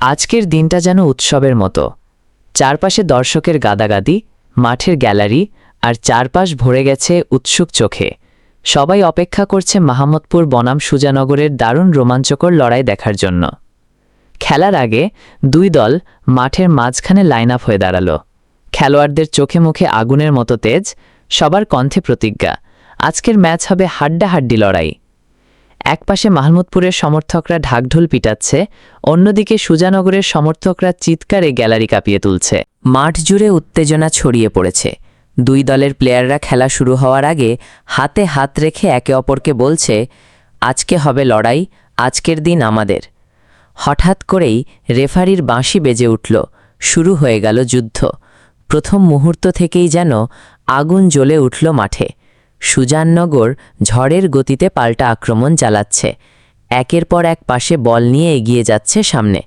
আজকের দিনটা যেন উৎসবের মতো। চারপাশে দর্শকের গাদাগাদি, মাঠের গ্যালারি আর চারপাশ ভরে গেছে উৎসুক চোখে। সবাই অপেক্ষা করছে মাহমদপুর বনাম সুজানগরের দারুণ রোমাঞ্চকর লড়াই দেখার জন্য। খেলার আগে দুই দল মাঠের মাঝখানে লাইন আপ হয়ে দাঁড়াল। খেলোয়াড়দের চোখে মুখে আগুনের মতো তেজ, সবার কণ্ঠে প্রতিজ্ঞা। আজকের ম্যাচ হবে হাড্ডাহাড্ডি লড়াই। একপাশে মাহমুদপুরের সমর্থকরা ঢাকঢোল পিটাচ্ছে, অন্যদিকে সুজানগরের সমর্থকরা চিৎকারে গ্যালারি কাঁপিয়ে তুলছে। মাঠ জুড়ে উত্তেজনা ছড়িয়ে পড়েছে। দুই দলের প্লেয়াররা খেলা শুরু হওয়ার আগে হাতে হাত রেখে একে অপরকে বলছে, আজকে হবে লড়াই, আজকের দিন আমাদের। হঠাৎ করেই রেফারির বাঁশি বেজে উঠল। শুরু হয়ে গেল যুদ্ধ। প্রথম মুহূর্ত থেকেই যেন আগুন জ্বলে উঠল মাঠে। সুজাননগর ঝড়ের গতিতে পাল্টা আক্রমণ চালাচ্ছে। একের পর এক পাশে বল নিয়ে এগিয়ে যাচ্ছে সামনে।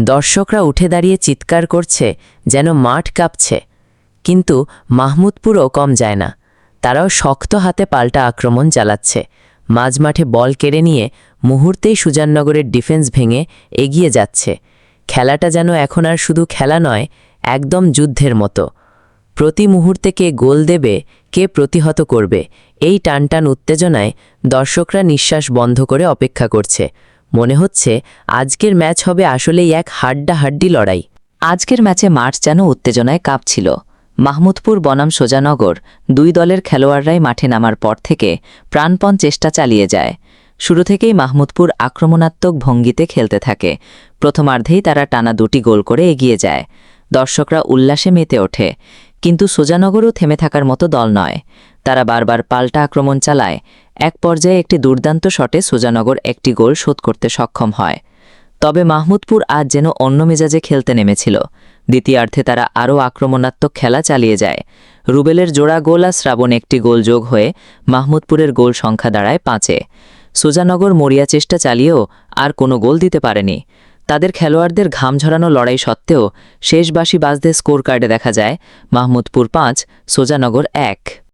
দর্শকরা উঠে দাঁড়িয়ে চিৎকার করছে যেন মাঠ কাঁপছে। কিন্তু মাহমুদপুরও কম যায় না। তারাও শক্ত হাতে পাল্টা আক্রমণ চালাচ্ছে। মাঝমাঠে বল কেড়ে নিয়ে মুহূর্তেই সুজাননগরের ডিফেন্স ভেঙে এগিয়ে যাচ্ছে। খেলাটা যেন এখন আর শুধু খেলা নয়, একদম যুদ্ধের মতো। প্রতি মুহূর্তে কে গোল দেবে, কে প্রতিহত করবে, এই টানটান উত্তেজনায় দর্শকরা নিঃশ্বাস বন্ধ করে অপেক্ষা করছে। মনে হচ্ছে আজকের ম্যাচ হবে আসলেই এক হাড্ডাহাড্ডি লড়াই। আজকের ম্যাচে মাঠ যেন উত্তেজনায় কাঁপছিল। মাহমুদপুর বনাম সোজানগর দুই দলের খেলোয়াড়রাই মাঠে নামার পর থেকে প্রাণপণ চেষ্টা চালিয়ে যায়। শুরু থেকেই মাহমুদপুর আক্রমণাত্মক ভঙ্গিতে খেলতে থাকে। প্রথমার্ধেই তারা টানা দুটি গোল করে এগিয়ে যায়। দর্শকরা উল্লাসে মেতে ওঠে। কিন্তু সোজানগরও থেমে থাকার মতো দল নয়। তারা বারবার পাল্টা আক্রমণ চালায়। এক পর্যায়ে একটি দুর্দান্ত শটে সোজানগর একটি গোল শোধ করতে সক্ষম হয়। তবে মাহমুদপুর আজ যেন অন্য মেজাজে খেলতে নেমেছিল। দ্বিতীয়ার্ধে তারা আরও আক্রমণাত্মক খেলা চালিয়ে যায়। রুবেলের জোড়া গোল আর শ্রাবণ একটি গোল যোগ হয়ে মাহমুদপুরের গোল সংখ্যা দাঁড়ায় পাঁচে। সোজানগর মরিয়া চেষ্টা চালিয়েও আর কোনো গোল দিতে পারেনি। তাদের খেলোয়াড়দের ঘাম ঝরানো লড়াই সত্ত্বেও শেষ বাসি বাজদের স্কোর কার্ডে দেখা যায়, মাহমুদপুর পাঁচ, সোজানগর এক।